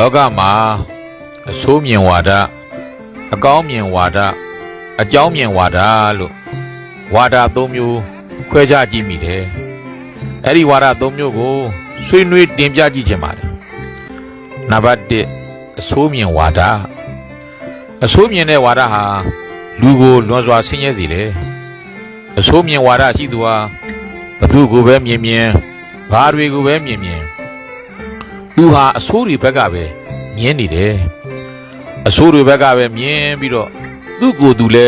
လောကမှာအဆိုးမြင်ဝါဒအကောင်းမြင်ဝါဒအကြောင်းမြင်ဝါဒလို့ဝါဒသုံးမျိုးခွဲခြားကြည့်မိတယ်အဲ့ဒီဝါဒသုံးမျိုးကိုဆွေးနွေးတင်ပြကြည့်ခြင်းပါတယ်နံပါတ်1အဆိုးမြင်ဝါဒအဆိုးမြင်တဲ့ဝါဒဟာလူကိုလွန်စွာဆင်းရဲစေတယ်အဆိုးမြင်ဝါဒရှိသူဟာဘသူကိုပဲမြင်မြင်ဘာတွေကိုပဲမြင်မြင် သူဟာအဆိုးတွေဘက်ကပဲမြင်နေတယ်အဆိုးတွေဘက်ကပဲမြင်ပြီးတော့သူ့ကိုယ်သူလဲ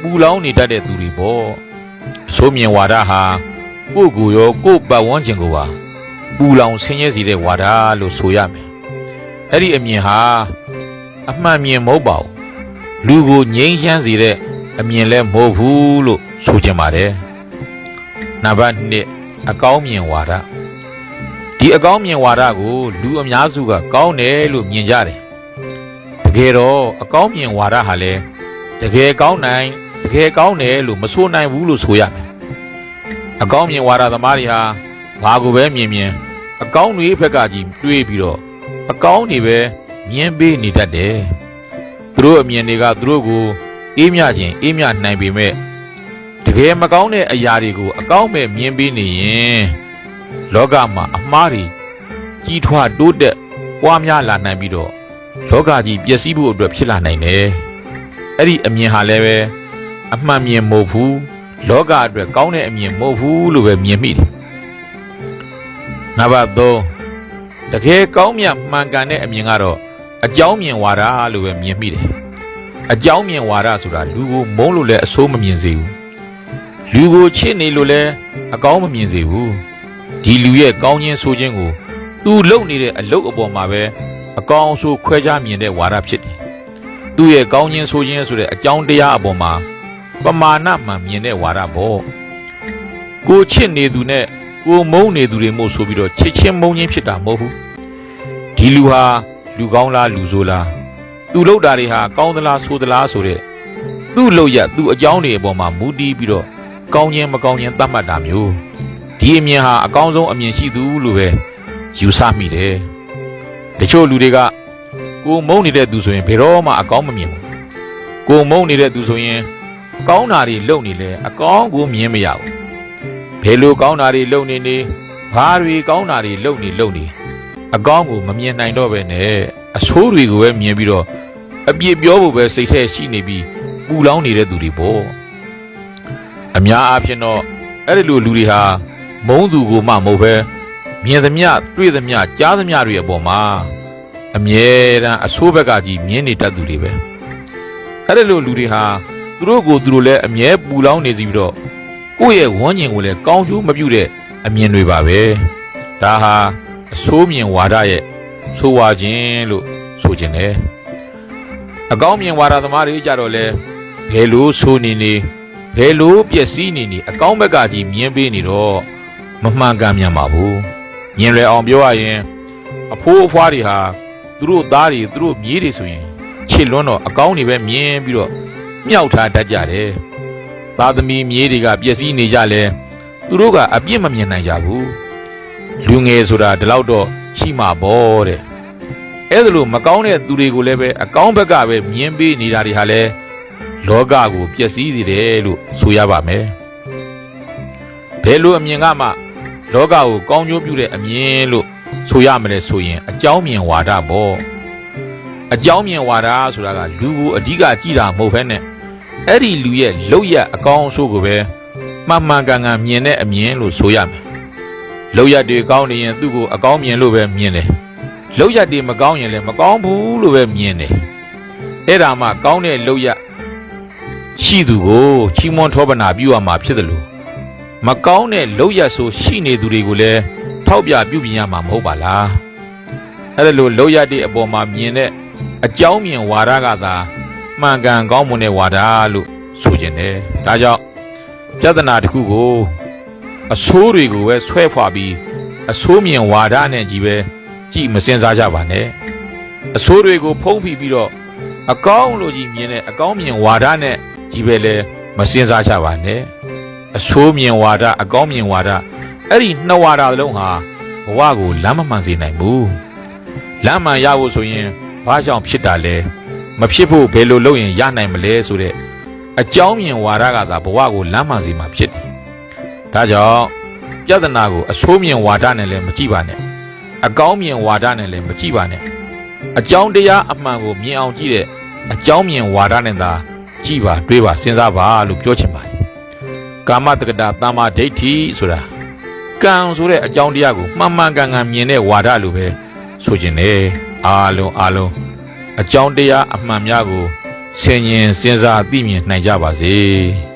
ပူလောင်နေတတ်တဲ့သူတွေပေါ့အဆိုးမြင်ဝါဒဟာကိုယ့်ကိုယ်ရောကိုယ့်ပတ်ဝန်းကျင်ကိုပါပူလောင်ဆင်းရဲစေတဲ့ဝါဒလို့ဆိုရမယ်အဲ့ဒီအမြင်ဟာအမှန်မြင်မဟုတ်ပါဘူးလူကိုငြိမ်းချမ်းစေတဲ့အမြင်လဲမဟုတ်ဘူးလို့ဆိုချင်ပါတယ်နံပါတ်1အကောင်းမြင်ဝါဒ ဒီအကောင်းမြင်ဝါဒကိုလူအများစုကကောင်းတယ်လို့မြင်ကြတယ်တကယ်တော့အကောင်းမြင်ဝါဒဟာလည်းတကယ်ကောင်းနိုင်တကယ်ကောင်းတယ်လို့မဆိုနိုင်ဘူးလို့ဆိုရမယ်အကောင်းမြင်ဝါဒသမားတွေဟာဘာကိုပဲမြင်မြင်အကောင်းတွေဘက်ကကြီးတွေးပြီးတော့အကောင်းတွေပဲမြင်ပေးနေတတ်တယ်သူတို့အမြင်တွေကသူတို့ကိုအေးမြခြင်းအေးမြနိုင်ပေမဲ့တကယ်မကောင်းတဲ့အရာတွေကိုအကောင်းပဲမြင်ပေးနေရင် လောကမှာအမှားတွေကြီးထွားတိုးတက်ပွားများလာနိုင်ပြီးတော့လောကကြီးပျက်စီးဖို့အတွက်ဖြစ်လာနိုင်တယ်။အဲ့ဒီအမြင်ဟာလည်းပဲအမှန်မြင်မဟုတ်ဘူး။လောကအတွက်ကောင်းတဲ့အမြင်မဟုတ်ဘူးလို့ပဲမြင်မိတယ်။နံပါတ်3တကယ်ကောင်းမြတ်မှန်ကန်တဲ့အမြင်ကတော့အကြောင်းမြင်ဝါဒလို့ပဲမြင်မိတယ်။အကြောင်းမြင်ဝါဒဆိုတာလူကိုမုန်းလို့လည်းအဆိုးမမြင်စေဘူး။လူကိုချစ်နေလို့လည်းအကောင်းမမြင်စေဘူး။ ဒီလူရဲ့ကောင်းခြင်းဆိုခြင်းကိုသူလုပ်နေတဲ့အလုပ်အပေါ်မှာပဲအကောင်းဆိုခွဲခြားမြင်တဲ့ဝါဒဖြစ်တယ်။သူ့ရဲ့ကောင်းခြင်းဆိုခြင်းဆိုတဲ့အကြောင်းတရားအပေါ်မှာပမာဏမှန်မြင်တဲ့ဝါဒပေါ့။ကိုချစ်နေသူနဲ့ကိုမုန်းနေသူတွေမို့ဆိုပြီးတော့ချစ်ချင်းမုန်းချင်းဖြစ်တာမဟုတ်ဘူး။ဒီလူဟာလူကောင်းလားလူဆိုးလားသူလုပ်တာတွေဟာကောင်းသလားဆိုးသလားဆိုတဲ့သူ့လုပ်ရသူ့အကြောင်းတွေအပေါ်မှာမူတည်ပြီးတော့ကောင်းခြင်းမကောင်းခြင်းသတ်မှတ်တာမျိုး ဒီအမြင်ဟာအကောင်းဆုံးအမြင်ရှိသူလို့ပဲယူဆမိတယ်။တချို့လူတွေကကိုမုန်းနေတဲ့သူဆိုရင်ဘယ်တော့မှအကောင်းမမြင်ဘူး။ကိုမုန်းနေတဲ့သူဆိုရင်ကောင်းတာတွေလုပ်နေလဲအကောင်းကိုမြင်မရဘူး။ဘယ်လိုကောင်းတာတွေလုပ်နေနေဘာတွေကောင်းတာတွေလုပ်နေလုပ်နေအကောင်းကိုမမြင်နိုင်တော့ပဲနဲ့အဆိုးတွေကိုပဲမြင်ပြီးတော့အပြစ်ပြောဖို့ပဲစိတ်ထဲရှိနေပြီးပူလောင်နေတဲ့သူတွေပေါ့။အများအားဖြင့်တော့အဲ့ဒီလိုလူတွေဟာ မုံသူကိုမှမဟုတ်ပဲမြင်သမျှတွေ့သမျှကြားသမျှတွေအပေါ်မှာအမြဲတမ်းအဆိုးဘက်ကကြီးမြင်နေတတ်သူတွေပဲအဲ့ဒီလိုလူတွေဟာသူတို့ကိုသူတို့လည်းအမြဲပူလောင်နေစီပြီးတော့ကိုယ့်ရဲ့ဝန်းကျင်ကိုလည်းကောင်းကျိုးမပြုတဲ့အမြင်တွေပါပဲဒါဟာအဆိုးမြင်ဝါဒရဲ့ဆိုးဝါခြင်းလို့ဆိုခြင်းတယ်အကောင်းမြင်ဝါဒသမားတွေကြတော့လဲဘယ်လိုဆိုနေနေဘယ်လိုပျက်စီးနေနေအကောင်းဘက်ကကြီးမြင်ပေးနေတော့ မမှန်ကန်မြန်ပါဘူးမြင်လွယ်အောင်ပြောရရင်အဖိုးအဖွားတွေဟာသူတို့သားတွေသူတို့မြေးတွေဆိုရင်ချစ်လွန်းတော့အကောင်းတွေပဲမြင်ပြီးတော့မြောက်ထားတတ်ကြတယ်သားသမီးမြေးတွေကပျက်စီးနေကြလဲသူတို့ကအပြစ်မမြင်နိုင်ကြဘူးလူငယ်ဆိုတာဒီလောက်တော့ရှိမှာပေါ့တဲ့အဲ့ဒါလို့မကောင်းတဲ့သူတွေကိုလည်းပဲအကောင်းဘက်ကပဲမြင်ပေးနေတာတွေဟာလဲလောကကိုပျက်စီးစေတယ်လို့ဆိုရပါမယ်ဘယ်လိုအမြင်ကမှ လောကကိုကောင်းကျိုးပြုတဲ့အမြင်လို့ဆိုရမလဲဆိုရင်အကြောင်းမြင်ဝါဒပေါ့အကြောင်းမြင်ဝါဒဆိုတာကလူကိုအဓိကကြည့်တာမဟုတ်ဘဲနဲ့အဲ့ဒီလူရဲ့လောက်ရအကောင်းအဆိုးကိုပဲမှန်မှန်ကန်ကန်မြင်တဲ့အမြင်လို့ဆိုရမယ်လောက်ရတွေကောင်းနေရင်သူ့ကိုအကောင်းမြင်လို့ပဲမြင်တယ်လောက်ရတွေမကောင်းရင်လည်းမကောင်းဘူးလို့ပဲမြင်တယ်အဲ့ဒါမှကောင်းတဲ့လောက်ရရှိသူကိုချီးမွမ်းထောပနာပြုရမှာဖြစ်တယ်လို့ မကောင်းတဲ့လောက်ရဆိုရှိနေသူတွေကိုလည်းထောက်ပြပြုပြင်ရမှာမဟုတ်ပါလားအဲ့ဒါလိုလောက်ရတဲ့အပေါ်မှာမြင်တဲ့အကြောင်းမြင်ဝါဒကသာမှန်ကန်ကောင်းမွန်တဲ့ဝါဒလို့ဆိုခြင်းတယ်ဒါကြောင့်ပြဿနာတစ်ခုကိုအဆိုးတွေကိုပဲဆွဲဖွာပြီးအဆိုးမြင်ဝါဒနဲ့ကြီးပဲကြည့်မစင်စားကြပါနဲ့အဆိုးတွေကိုဖုံးဖိပြီးတော့အကောင်းလို့ကြီးမြင်တဲ့အကောင်းမြင်ဝါဒနဲ့ကြီးပဲလဲမစင်စားကြပါနဲ့ အဆိုးမြင်ဝါဒအကောင်းမြင်ဝါဒအဲ့ဒီနှစ်ဝါဒလုံးဟာဘဝကိုလမ်းမမှန်စေနိုင်ဘူးလမ်းမှန်ရဖို့ဆိုရင်ဘာကြောင့်ဖြစ်တာလဲမဖြစ်ဖို့ဘယ်လိုလုပ်ရင်ရနိုင်မလဲဆိုတဲ့အကြောင်းမြင်ဝါဒကသာဘဝကိုလမ်းမှန်စေမှာဖြစ်တယ်ဒါကြောင့်ပြဿနာကိုအဆိုးမြင်ဝါဒနဲ့လည်းမကြည့်ပါနဲ့အကောင်းမြင်ဝါဒနဲ့လည်းမကြည့်ပါနဲ့အကြောင်းတရားအမှန်ကိုမြင်အောင်ကြည့်တဲ့အကြောင်းမြင်ဝါဒနဲ့သာကြည့်ပါတွေးပါစဉ်းစားပါလို့ပြောချင်ပါတယ် ကာမတက္ကတာတမ္မာဒိဋ္ဌိဆိုတာကံဆိုတဲ့အကြောင်းတရားကိုမှန်မှန်ကန်ကန်မြင်တဲ့ဝါဒလိုပဲဆိုခြင်းနဲ့အားလုံးအားလုံးအကြောင်းတရားအမှန်များကိုဆင်ញင်စဉ်းစားသိမြင်နိုင်ကြပါစေ။